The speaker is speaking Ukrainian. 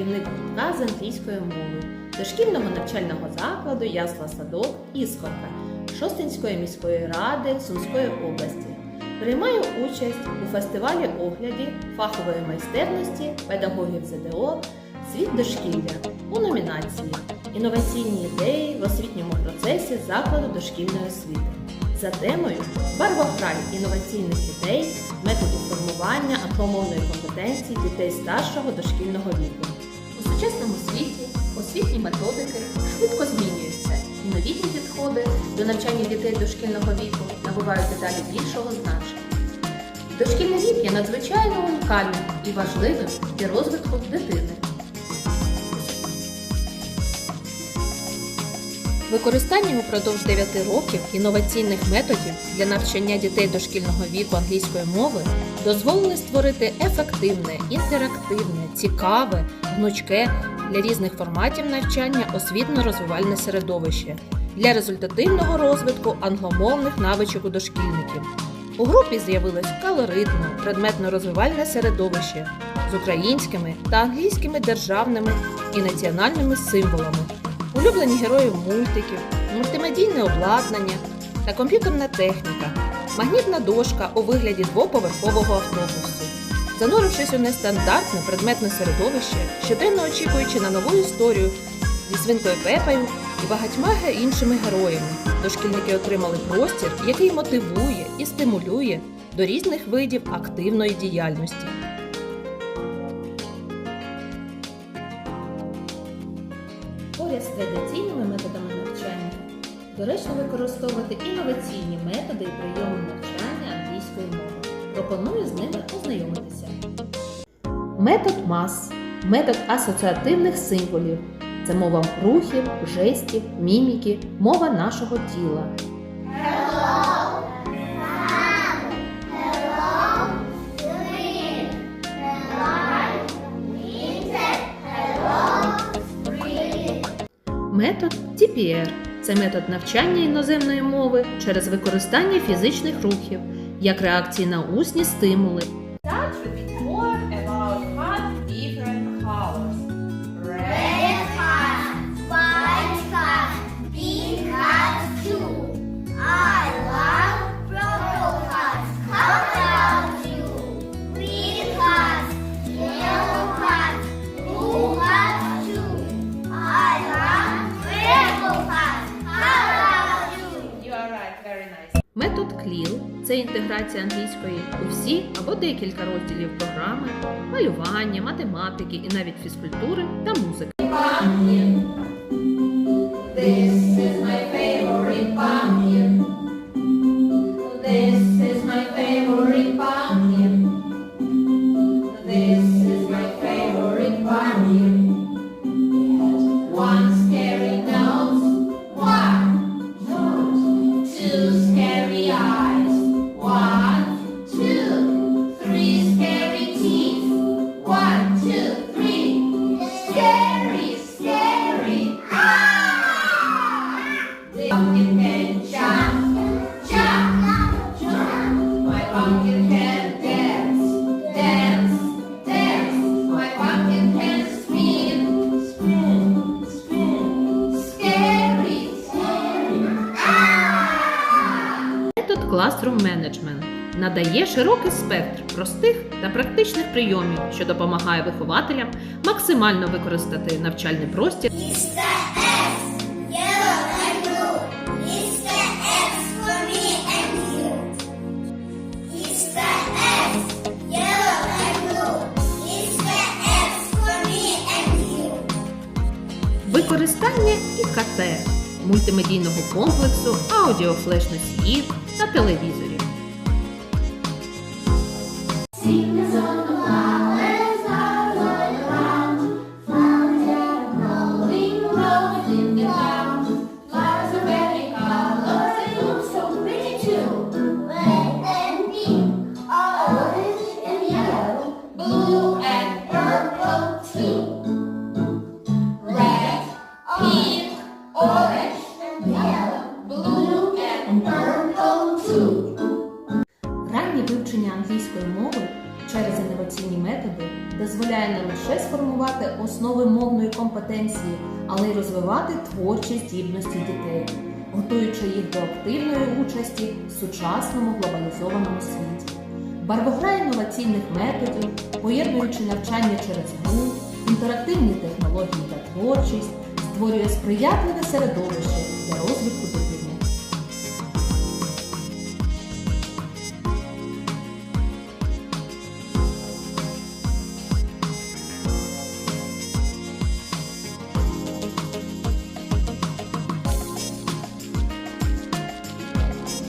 англійської мови дошкільного навчального закладу Ясла Садок Іскорка Шостинської міської ради Сумської області. Приймаю участь у фестивалі огляді фахової майстерності педагогів ЗДО Світ дошкілля у номінації Інноваційні ідеї в освітньому процесі закладу дошкільної освіти за темою Барвограй інноваційних ідей, методів формування англомовної компетенції дітей старшого дошкільного віку. Сучасному світі освітні методики швидко змінюються, і новітні підходи до навчання дітей дошкільного віку набувають дедалі більшого значення. Дошкільний вік є надзвичайно унікальним і важливим для розвитку дитини. Використання упродовж 9 років інноваційних методів для навчання дітей дошкільного віку англійської мови дозволили створити ефективне, інтерактивне, цікаве, гнучке для різних форматів навчання освітньо-розвивальне середовище для результативного розвитку англомовних навичок у дошкільників. У групі з'явилось колоритне, предметно-розвивальне середовище з українськими та англійськими державними і національними символами улюблені герої мультиків, мультимедійне обладнання та комп'ютерна техніка, магнітна дошка у вигляді двоповерхового автобусу. Занурившись у нестандартне предметне середовище, щоденно очікуючи на нову історію зі свинкою Пепою і багатьма іншими героями, дошкільники отримали простір, який мотивує і стимулює до різних видів активної діяльності. Поряд з традиційними методами навчання доречно використовувати інноваційні методи і прийоми навчання англійської мови. Пропоную з ними ознайомитися. Метод МАС метод асоціативних символів. Це мова рухів, жестів, міміки, мова нашого тіла. Метод TPR – це метод навчання іноземної мови через використання фізичних рухів як реакції на усні стимули. Метод CLIL – це інтеграція англійської у всі або декілька розділів програми, малювання, математики і навіть фізкультури та музики. Classroom Management надає широкий спектр простих та практичних прийомів, що допомагає вихователям максимально використати навчальний простір. Використання ІКТ, мультимедійного комплексу, аудіофлеш-носіїв já pela Deezer. Раннє вивчення англійської мови через інноваційні методи дозволяє не лише сформувати основи мовної компетенції, але й розвивати творчі здібності дітей, готуючи їх до активної участі в сучасному глобалізованому світі. Барвогра інноваційних методів, поєднуючи навчання через гру, інтерактивні технології та творчість, створює сприятливе середовище для розвитку дитини.